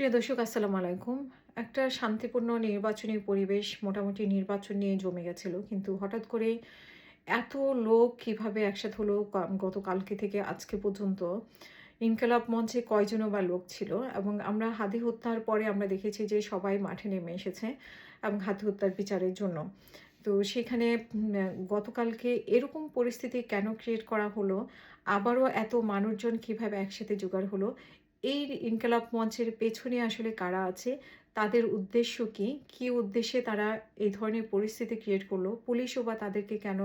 প্রিয় দর্শক, আসসালামু আলাইকুম। একটা শান্তিপূর্ণ নির্বাচনী পরিবেশ মোটামুটি নির্বাচন নিয়ে জমে গেছিল, কিন্তু হঠাৎ করে এত লোক কীভাবে একসাথে হলো গতকালকে থেকে আজকে পর্যন্ত? ইনকালাব মঞ্চে কয়জনও বা লোক ছিল? এবং আমরা হাদি হত্যার পরে আমরা দেখেছি যে সবাই মাঠে নেমে এসেছে এবং হাদি হত্যার বিচারের জন্য। তো সেখানে গতকালকে এরকম পরিস্থিতি কেন ক্রিয়েট করা হলো? আবারও এত মানুষজন কীভাবে একসাথে জোগাড় হলো? এই ইনকালাব মঞ্চের পেছনে আসলে কারা আছে? তাদের উদ্দেশ্য কি? কি উদ্দেশ্যে তারা এই ধরনের পরিস্থিতি ক্রিয়েট করল? পুলিশও বা তাদেরকে কেন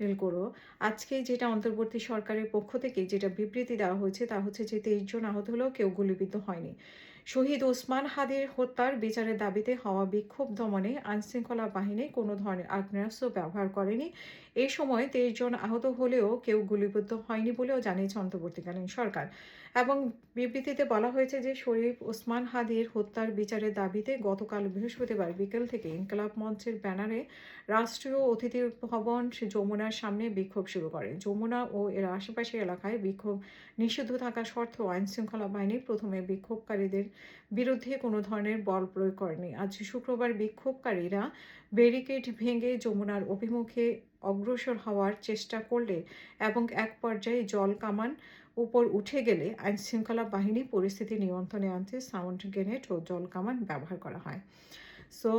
নীল করল? আজকে যেটা অন্তর্বর্তী সরকারের পক্ষ থেকে যেটা বিবৃতি দেওয়া হয়েছে, তা হচ্ছে যে তেইশ জন আহত হলেও কেউ গুলিবিদ্ধ হয়নি। শহীদ ওসমান হাদির হত্যার বিচারের দাবিতে হওয়া বিক্ষোভ দমনে আইনশৃঙ্খলা বাহিনী কোনো ধরনের আগ্নেয়াস্ত্র ব্যবহার করেনি। এই সময় তেইশ জন আহত হলেও কেউ গুলিবিদ্ধ হয়নি বলেও জানিয়েছে অন্তর্বর্তীকালীন সরকার। এবং বিবৃতিতে বলা হয়েছে যে শরীফ ওসমান হাদির হত্যার বিচারের দাবিতে গতকাল বৃহস্পতিবার বিকেল থেকে ইনকলাব মঞ্চের ব্যানারে রাষ্ট্রীয় অতিথি ভবন যমুনার সামনে বিক্ষোভ শুরু করে। যমুনা ও এর আশেপাশের এলাকায় বিক্ষোভ নিষিদ্ধ থাকা সত্ত্বেও আইনশৃঙ্খলা বাহিনী প্রথমে বিক্ষোভকারীদের বিরুদ্ধে কোনো ধরনের বল প্রয়োগ করেনি। আজ শুক্রবার বিক্ষোভকারীরা ব্যারিকেড ভেঙে যমুনার অভিমুখে অগ্রসর হওয়ার চেষ্টা করলে এবং এক পর্যায়ে জল কামান উপর উঠে গেলে আইনশৃঙ্খলা বাহিনী পরিস্থিতি নিয়ন্ত্রণে আনতে সাউন্ড গ্রেনেড ও জল কামান ব্যবহার করা হয়। সো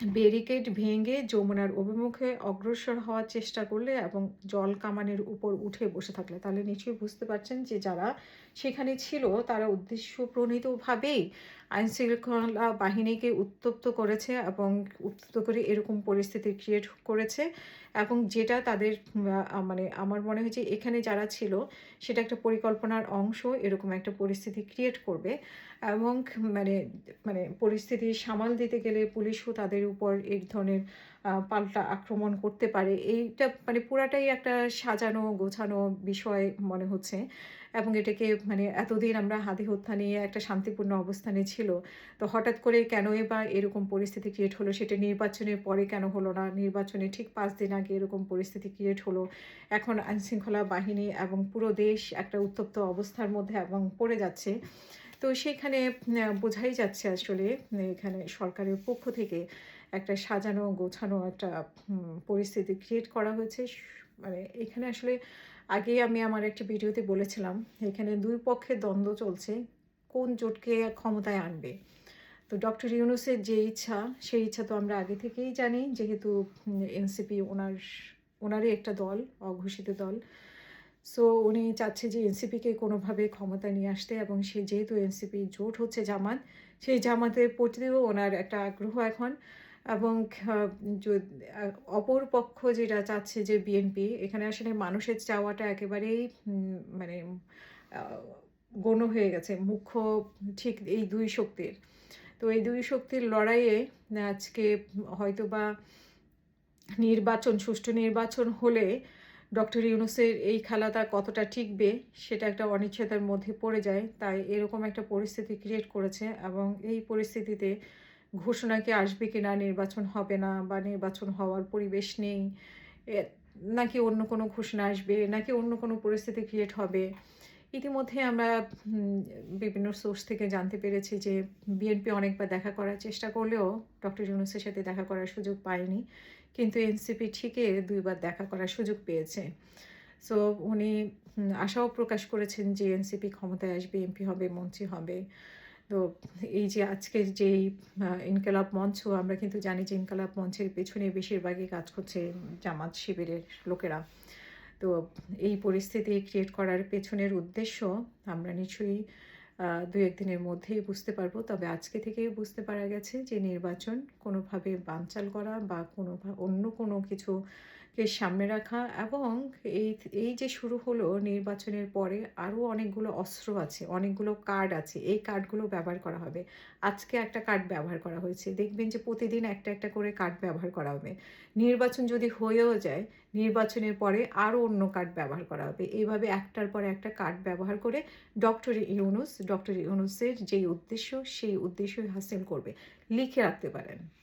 ব্যারিকেড ভেঙে যমুনার অভিমুখে অগ্রসর হওয়ার চেষ্টা করলে এবং জল কামানের উপর উঠে বসে থাকলে, তাহলে নিশ্চয়ই বুঝতে পারছেন যে যারা সেখানে ছিল, তারা উদ্দেশ্য প্রণীতভাবেই আইন শৃঙ্খলা বাহিনীকে উত্তপ্ত করেছে এবং উত্তপ্ত করে এরকম পরিস্থিতি ক্রিয়েট করেছে এবং যেটা তাদের মানে আমার মনে হয়েছে এখানে যারা ছিল সেটা একটা পরিকল্পনার অংশ, এরকম একটা পরিস্থিতি ক্রিয়েট করবে এবং মানে মানে পরিস্থিতি সামাল দিতে গেলে পুলিশও তাদের উপর এই ধরনের পাল্টা আক্রমণ করতে পারে। এইটা মানে পুরাটাই একটা সাজানো, গোছানো বিষয় মনে হচ্ছে। এবং এটাকে মানে এতদিন আমরা হাতি হত্যা নিয়ে একটা শান্তিপূর্ণ অবস্থানে ছিল। তো হঠাৎ করে কেনই বা এরকম পরিস্থিতি ক্রিয়েট হলো? সেটা নির্বাচনের পরে কেন হলো না? নির্বাচনে ঠিক পাঁচ দিন আগে এরকম পরিস্থিতি ক্রিয়েট হলো। এখন আইনশৃঙ্খলা বাহিনী এবং পুরো দেশ একটা উত্তপ্ত অবস্থার মধ্যে এবং পড়ে যাচ্ছে। তো সেখানে বোঝাই যাচ্ছে আসলে এখানে সরকারের পক্ষ থেকে একটা সাজানো, গোছানো একটা পরিস্থিতি ক্রিয়েট করা হয়েছে। মানে এখানে আসলে আগে আমি আমার একটা ভিডিওতে বলেছিলাম, এখানে দুই পক্ষের দ্বন্দ্ব চলছে, কোন জোটকে ক্ষমতায় আনবে? তো ডক্টর ইউনুসের যে ইচ্ছা, সেই ইচ্ছা তো আমরা আগে থেকেই জানি, যেহেতু এনসিপি ওনার, ওনারই একটা দল, অঘোষিত দল। সো উনি চাচ্ছে যে এনসিপিকে কোনোভাবে ক্ষমতায় নিয়ে আসতে এবং সে যেহেতু এনসিপি জোট হচ্ছে জামাত, সেই জামাতের প্রতিও ওনার একটা আগ্রহ এখন। এবং অপর পক্ষ যেটা চাচ্ছে যে বিএনপি এখানে আসলে মানুষের চাওয়াটা একেবারেই মানে গণ হয়ে গেছে। মুখ্য ঠিক এই দুই শক্তির। তো এই দুই শক্তির লড়াইয়ে আজকে হয়তো বা নির্বাচন, সুষ্ঠু নির্বাচন হলে ডক্টর ইউনুসের এই খেলাটা কতটা টিকবে, সেটা একটা অনিশ্চয়তার মধ্যে পড়ে যায়। তাই এরকম একটা পরিস্থিতি ক্রিয়েট করেছে এবং এই পরিস্থিতিতে ঘোষণা কি আসবে কি না, নির্বাচন হবে না বা নির্বাচন হওয়ার পরিবেশ নেই নাকি অন্য কোনো ঘোষণা আসবে, নাকি অন্য কোনো পরিস্থিতি ক্রিয়েট হবে? ইতিমধ্যে আমরা বিভিন্ন সোর্স থেকে জানতে পেরেছি যে বিএনপি অনেকবার দেখা করার চেষ্টা করলেও ডক্টর ইউনুসের সাথে দেখা করার সুযোগ পায়নি, কিন্তু এনসিপি ঠিকই দুইবার দেখা করার সুযোগ পেয়েছে। সো উনি আশাও প্রকাশ করেছেন যে এনসিপি ক্ষমতায় আসবে এমপি হবে, মন্ত্রী হবে। তো এই যে আজকের আহ, ইনকালাব মঞ্চ আমরা কিন্তু জানি যে ইনকালাব মঞ্চের পেছনে বেশিরভাগই কাজ করছে জামাত শিবিরের লোকেরা। তো এই পরিস্থিতি ক্রিয়েট করার পেছনের উদ্দেশ্য আমরা নিশ্চয়ই দু একদিনের মধ্যেই বুঝতে পারব। তবে আজকে থেকেই বুঝতে পারা গেছে যে নির্বাচন কোনোভাবে বানচাল করা বা কোনো অন্য কোনো কিছুকে সামনে রাখা এবং এই এই যে শুরু হলো নির্বাচনের পরে আরও অনেকগুলো অস্ত্র আছে, অনেকগুলো কার্ড আছে। এই কার্ডগুলো ব্যবহার করা হবে। আজকে একটা কার্ড ব্যবহার করা হয়েছে। দেখবেন যে প্রতিদিন একটা একটা করে কার্ড ব্যবহার করা হবে। নির্বাচন যদি হয়েও যায়, নির্বাচনের পরে আরও অন্য কার্ড ব্যবহার করা হবে। এইভাবে একটার পর একটা কার্ড ব্যবহার করে ডক্টর ইউনুস ডক্টর ইউনুসের যেই উদ্দেশ্য, সেই উদ্দেশ্যই হাসিল করবে। লিখে রাখতে পারেন।